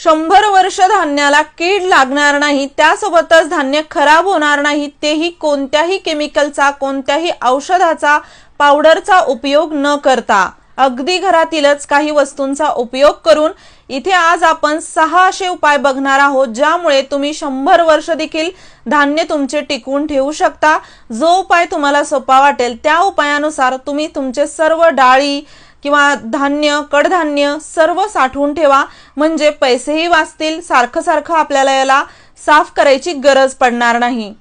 शंभर वर्ष धान्याला कीड लागणार नाही त्यासोबतच धान्य खराब होणार नाही तेही कोणत्याही केमिकलचा कोणत्याही औषधाचा पावडरचा उपयोग न करता. अगदी घरातीलच काही वस्तूंचा उपयोग करून इथे आज आपण सहा असे उपाय बघणार आहोत ज्यामुळे तुम्ही शंभर वर्ष देखील धान्य तुमचे टिकवून ठेवू शकता. जो उपाय तुम्हाला सोपा वाटेल त्या उपायानुसार तुम्ही तुमचे सर्व डाळी किंवा धान्य कडधान्य सर्व साठवून ठेवा. म्हणजे पैसेही वाचतील सारखं सारखं आपल्याला याला साफ करायची गरज पडणार नाही.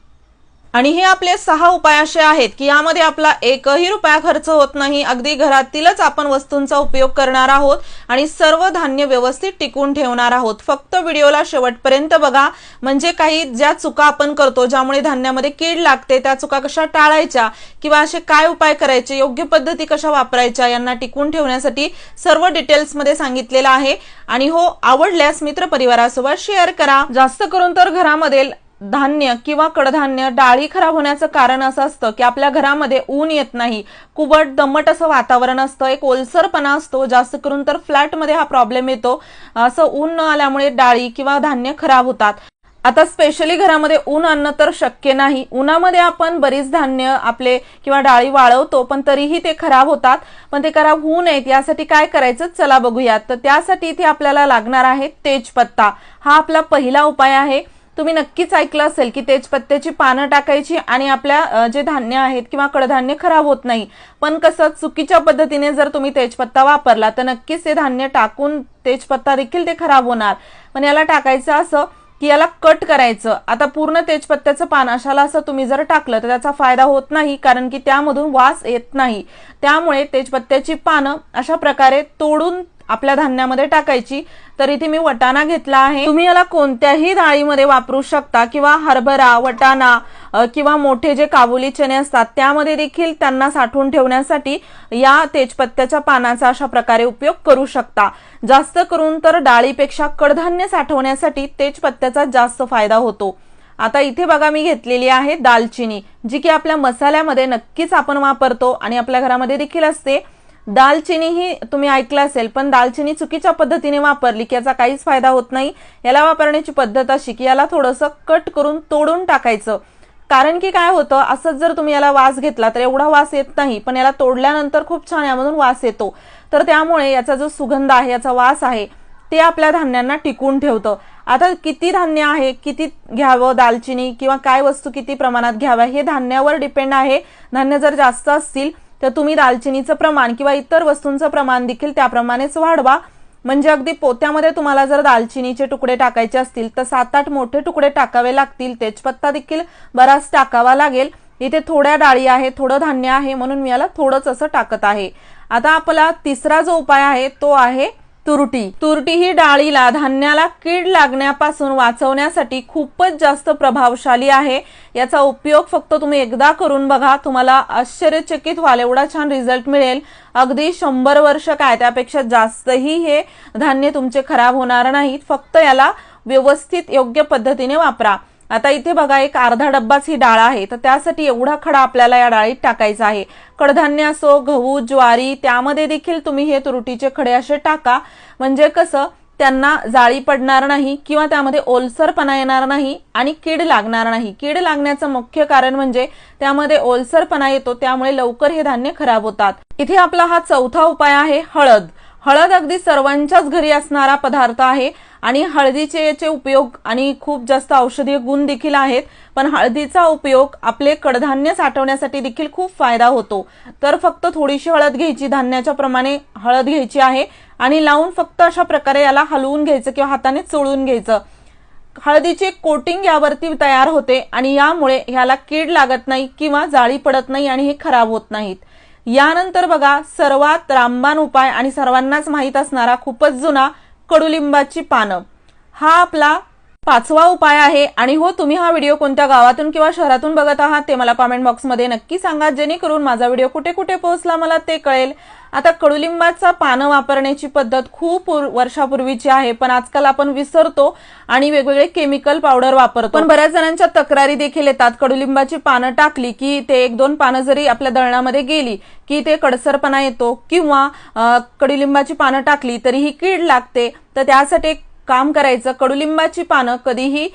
आणि हे आपले सहा उपाय असे आहेत की यामध्ये आपला एकही रुपया खर्च होत नाही. अगदी घरातीलच आपण वस्तूंचा उपयोग करणार आहोत आणि सर्व धान्य व्यवस्थित टिकून ठेवणार आहोत. फक्त व्हिडिओला शेवटपर्यंत बघा. म्हणजे काही ज्या चुका आपण करतो ज्यामुळे धान्यामध्ये कीड लागते त्या चुका कशा टाळायच्या किंवा असे काय उपाय करायचे योग्य पद्धती कशा वापरायच्या यांना टिकून ठेवण्यासाठी सर्व डिटेल्समध्ये सांगितलेलं आहे. आणि हो आवडल्यास मित्रपरिवारासोबत शेअर करा. जास्त करून तर घरामध्ये धान्य किंवा कडधान्य डाळी खराब होण्याचं कारण असं असतं की आपल्या घरामध्ये ऊन येत नाही. कुबट दमट असं वातावरण असतं. एक ओलसरपणा असतो. जास्त करून तर फ्लॅटमध्ये हा प्रॉब्लेम येतो. असं ऊन न आल्यामुळे डाळी किंवा धान्य खराब होतात. आता स्पेशली घरामध्ये ऊन आणणं तर शक्य नाही. उन्हामध्ये आपण बरीच धान्य आपले किंवा डाळी वाळवतो पण तरीही ते खराब होतात. पण ते खराब होऊ नयेत यासाठी काय करायचं? चला बघूयात. तर त्यासाठी इथे आपल्याला लागणार आहे तेजपत्ता. हा आपला पहिला उपाय आहे. तुम्ही नक्कीच ऐकलं असेल की तेजपत्त्याची पानं टाकायची आणि आपल्या जे धान्य आहेत किंवा कडधान्य खराब होत नाही. पण कसं चुकीच्या पद्धतीने जर तुम्ही तेजपत्ता वापरला तर नक्कीच ते धान्य टाकून तेजपत्ता देखील ते खराब होणार. पण याला टाकायचं असं की याला कट करायचं. आता पूर्ण तेजपत्त्याचं पान अशाला असं तुम्ही जर टाकलं तर त्याचा फायदा होत नाही कारण की त्यामधून वास येत नाही. त्यामुळे तेजपत्त्याची पानं अशा प्रकारे तोडून आपल्या धान्यामध्ये टाकायची. तर इथे मी वटाणा घेतला आहे. तुम्ही याला कोणत्याही डाळीमध्ये वापरू शकता किंवा हरभरा वटाणा किंवा मोठे जे काबुली चणे असतात त्यामध्ये देखील त्यांना साठवून ठेवण्यासाठी या तेजपत्त्याच्या पानाचा अशा प्रकारे उपयोग करू शकता. जास्त करून तर डाळीपेक्षा कडधान्य साठवण्यासाठी तेजपत्त्याचा जास्त फायदा होतो. आता इथे बघा मी घेतलेली आहे दालचिनी जी की आपल्या मसाल्यामध्ये नक्कीच आपण वापरतो आणि आपल्या घरामध्ये देखील असते. दालचिनी ही तुम्ही ऐकलं असेल पण दालचिनी चुकीच्या पद्धतीने वापरली की याचा काहीच फायदा होत नाही. याला वापरण्याची पद्धत अशी की याला थोडंसं कट करून तोडून टाकायचं. कारण की काय होतं असंच जर तुम्ही याला वास घेतला तर एवढा वास येत नाही पण याला तोडल्यानंतर खूप छान यामधून वास येतो. तर त्यामुळे याचा जो सुगंध आहे याचा वास आहे ते आपल्या धान्यांना टिकून ठेवतं. आता किती धान्य आहे किती घ्यावं दालचिनी किंवा काय वस्तू किती प्रमाणात घ्याव्या हे धान्यावर डिपेंड आहे. धान्य जर जास्त असतील तर तुम्ही दालचिनीचं प्रमाण किंवा इतर वस्तूंचं प्रमाण देखील त्याप्रमाणेच वाढवा. म्हणजे अगदी पोत्यामध्ये तुम्हाला जर दालचिनीचे तुकडे टाकायचे असतील तर सात आठ मोठे तुकडे टाकावे लागतील. तेजपत्ता देखील बराच टाकावा लागेल. इथे थोड्या डाळी आहे थोडं धान्य आहे म्हणून मी याला थोडंच असं टाकत आहे. आता आपला तिसरा जो उपाय आहे तो आहे तुरटी. तुरटी ही डाळीला धान्याला कीड लागण्यापासून वाचवण्यासाठी खूपच जास्त प्रभावशाली आहे. याचा उपयोग फक्त तुम्ही एकदा करून बघा तुम्हाला आश्चर्यचकित व्हाल एवढा छान रिझल्ट मिळेल. अगदी शंभर वर्ष काय त्यापेक्षा जास्तही हे धान्य तुमचे खराब होणार नाहीत. फक्त याला व्यवस्थित योग्य पद्धतीने वापरा. आता इथे बघा एक अर्धा डब्बाच ही डाळ आहे. तर त्यासाठी एवढा खडा आपल्याला या डाळीत टाकायचा आहे. कडधान्य असो गहू ज्वारी त्यामध्ये देखील तुम्ही हे तुरटीचे खडे असे टाका. म्हणजे कसं त्यांना जाळी पडणार नाही किंवा त्यामध्ये ओलसरपणा येणार नाही आणि कीड लागणार नाही. कीड लागण्याचं मुख्य कारण म्हणजे त्यामध्ये ओलसरपणा येतो त्यामुळे लवकर हे धान्य खराब होतात. इथे आपला हा चौथा उपाय आहे हळद. हळद अगदी सर्वांच्याच घरी असणारा पदार्थ आहे आणि हळदीचे याचे उपयोग आणि खूप जास्त औषधीय गुण देखील आहेत पण हळदीचा उपयोग आपले कडधान्य साठवण्यासाठी देखील खूप फायदा होतो. तर फक्त थोडीशी हळद घ्यायची धान्याच्या प्रमाणे हळद घ्यायची आहे आणि लावून फक्त अशा प्रकारे याला हलवून घ्यायचं किंवा हाताने चोळून घ्यायचं. हळदीचे कोटिंग यावरती तयार होते आणि यामुळे ह्याला कीड लागत नाही किंवा जाळी पडत नाही आणि हे खराब होत नाहीत. यानंतर बघा सर्वात रामबाण उपाय आणि सर्वांनाच माहीत असणारा खूपच जुना कडुलिंबाची पानं. हा आपला पाचवा उपाय आहे. आणि हो तुम्ही हा व्हिडिओ कोणत्या गावातून किंवा शहरातून बघत आहात ते मला कॉमेंट बॉक्समध्ये नक्की सांगा जेणेकरून माझा व्हिडिओ कुठे कुठे पोहोचला मला ते कळेल. आता कडुलिंबाचा पानं वापरण्याची पद्धत खूप वर्षापूर्वीची आहे पण आजकाल आपण विसरतो आणि वेगवेगळे केमिकल पावडर वापरतो. पण बऱ्याच जणांच्या तक्रारी देखील येतात. कडुलिंबाची पानं टाकली की ते एक दोन पानं जरी आपल्या दळणामध्ये गेली की ते कडसरपणा येतो किंवा कडुलिंबाची पानं टाकली तरी ही कीड लागते. तर त्यासाठी एक काम करायचं कडुलिंबाची पानं कधीही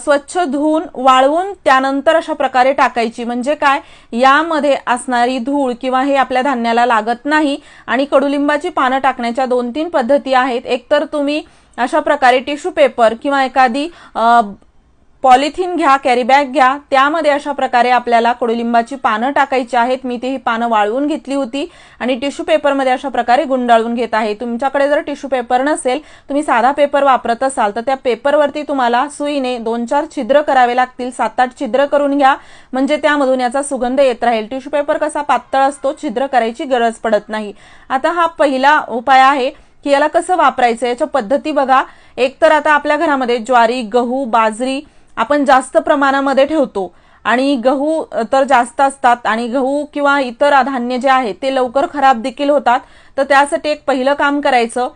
स्वच्छ धुवून वाळवून त्यानंतर अशा प्रकारे टाकायची. म्हणजे काय? यामध्ये असणारी धूळ किंवा हे आपल्या धान्याला लागत नाही आणि कडुलिंबाची पानं टाकण्याच्या दोन तीन पद्धती आहेत. एकतर तुम्ही अशा प्रकारे टिश्यू पेपर किंवा एखादी पॉलिथिन घ्या कॅरीबॅग घ्या त्यामध्ये अशा प्रकारे आपल्याला कडुलिंबाची पानं टाकायची आहेत. मी ती ही पानं वाळवून घेतली होती आणि टिश्यू पेपरमध्ये अशा प्रकारे गुंडाळून घेत आहे. तुमच्याकडे जर टिश्यू पेपर नसेल तुम्ही साधा पेपर वापरत असाल तर त्या पेपरवरती तुम्हाला सुईने दोन चार छिद्र करावे लागतील. सात आठ छिद्र करून घ्या. म्हणजे त्यामधून याचा सुगंध येत राहील. टिश्यू पेपर कसा पातळ असतो छिद्र करायची गरज पडत नाही. आता हा पहिला उपाय आहे की याला कसं वापरायचं? याच्या पद्धती बघा. एक तर आता आपल्या घरामध्ये ज्वारी गहू बाजरी आपण जास्त प्रमाणामध्ये ठेवतो. आणि गहू तर जास्त असतात आणि गहू किंवा इतर धान्य जे आहे ते लवकर खराब देखील होतात. तर त्यासाठी एक पहिलं काम करायचं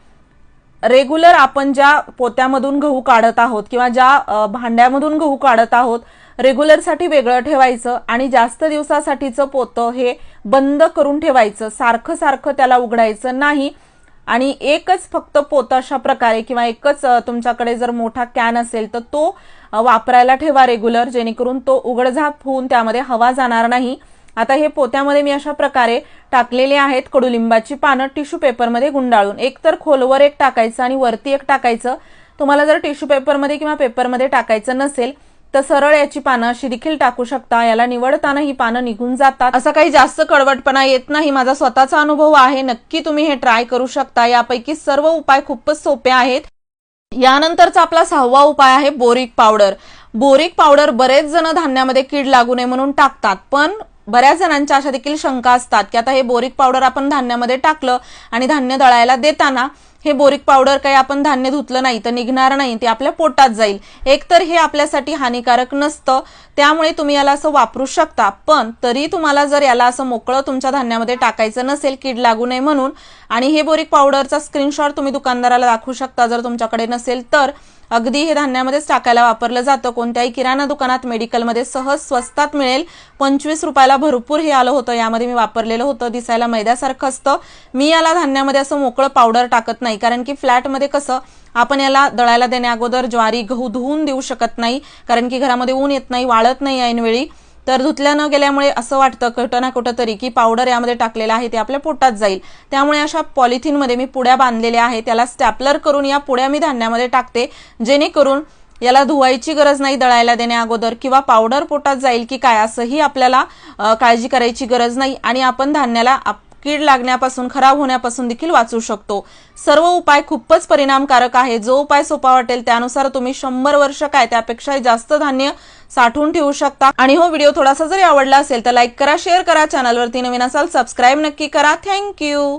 रेग्युलर आपण ज्या पोत्यामधून गहू काढत आहोत किंवा ज्या भांड्यामधून गहू काढत आहोत रेग्युलरसाठी वेगळं ठेवायचं आणि जास्त दिवसासाठीचं पोतं हे बंद करून ठेवायचं. सारखं सारखं त्याला उघडायचं नाही. आणि एकच फक्त पोतं अशा प्रकारे किंवा एकच तुमच्याकडे जर मोठा कॅन असेल तर तो वापरायला ठेवा रेग्युलर जेणेकरून तो उघडझाप होऊन त्यामध्ये हवा जाणार नाही. आता हे पोत्यामध्ये मी अशा प्रकारे टाकलेले आहेत कडुलिंबाची पानं टिश्यू पेपरमध्ये गुंडाळून. एक तर खोलवर एक टाकायचं आणि वरती एक टाकायचं. तुम्हाला जर टिश्यू पेपरमध्ये किंवा पेपरमध्ये टाकायचं नसेल तर सरळ याची पानं अशी देखील टाकू शकता. याला निवडताना ही पानं निघून जातात. असं काही जास्त कडवटपणा येत नाही. माझा स्वतःचा अनुभव आहे. नक्की तुम्ही हे ट्राय करू शकता. यापैकी सर्व उपाय खूपच सोपे आहेत. यानंतरचा आपला सहावा उपाय आहे बोरिक पावडर. बोरिक पावडर बरेच जण धान्यामध्ये कीड लागू नये म्हणून टाकतात पण बऱ्याच जणांच्या अशा देखील शंका असतात की आता हे बोरिक पावडर आपण धान्यामध्ये टाकलं आणि धान्य दळायला देताना हे बोरिक पावडर काही आपण धान्य धुतलं नाही तर निघणार नाही ते आपल्या पोटात जाईल. एकतर हे आपल्यासाठी हानिकारक नसतं त्यामुळे तुम्ही याला असं वापरू शकता. पण तरी तुम्हाला जर याला असं मोकळं तुमच्या धान्यामध्ये टाकायचं नसेल कीड लागू नये म्हणून आणि हे बोरिक पावडरचा स्क्रीनशॉट तुम्ही दुकानदाराला दाखवू शकता जर तुमच्याकडे नसेल तर. अगदी हे धान्यामध्येच टाकायला वापरलं जातं. कोणत्याही किराणा दुकानात मेडिकलमध्ये सहज स्वस्तात मिळेल. पंचवीस रुपयाला भरपूर हे आलं होतं यामध्ये मी वापरलेलं होतं दिसायला मैद्यासारखं असतं. मी याला धान्यामध्ये असं मोकळं पावडर टाकत नाही. कारण की फ्लॅटमध्ये कसं आपण याला दळायला देण्या अगोदर ज्वारी गहू धुवून देऊ शकत नाही. कारण की घरामध्ये ऊन येत नाही वाळत नाही ऐनवेळी. तर धुतल्या न गेल्यामुळे असं वाटतं कुठं ना कुठं तरी की पावडर यामध्ये टाकलेलं आहे ते आपल्या पोटात जाईल. त्यामुळे अशा पॉलिथिनमध्ये मी पुड्या बांधलेल्या आहेत. त्याला स्टॅपलर करून या पुड्या मी धान्यामध्ये टाकते. जेणेकरून याला धुवायची गरज नाही दळायला देण्या अगोदर किंवा पावडर पोटात जाईल की काय असंही आपल्याला काळजी करायची गरज नाही. आणि आपण धान्याला आप- कीड लागण्यापासून खराब होण्यापासून देखील वाचू शकतो. सर्व उपाय खूपच परिणामकारक आहे. जो उपाय सोपा वाटेल त्यानुसार तुम्ही शंभर वर्ष काय त्यापेक्षा जास्त धान्य साठवून ठेवू शकता. आणि हो व्हिडिओ थोडासा जरी आवडला असेल तर लाईक करा शेअर करा चॅनलवरती नवीन असाल सबस्क्राईब नक्की करा. थँक्यू!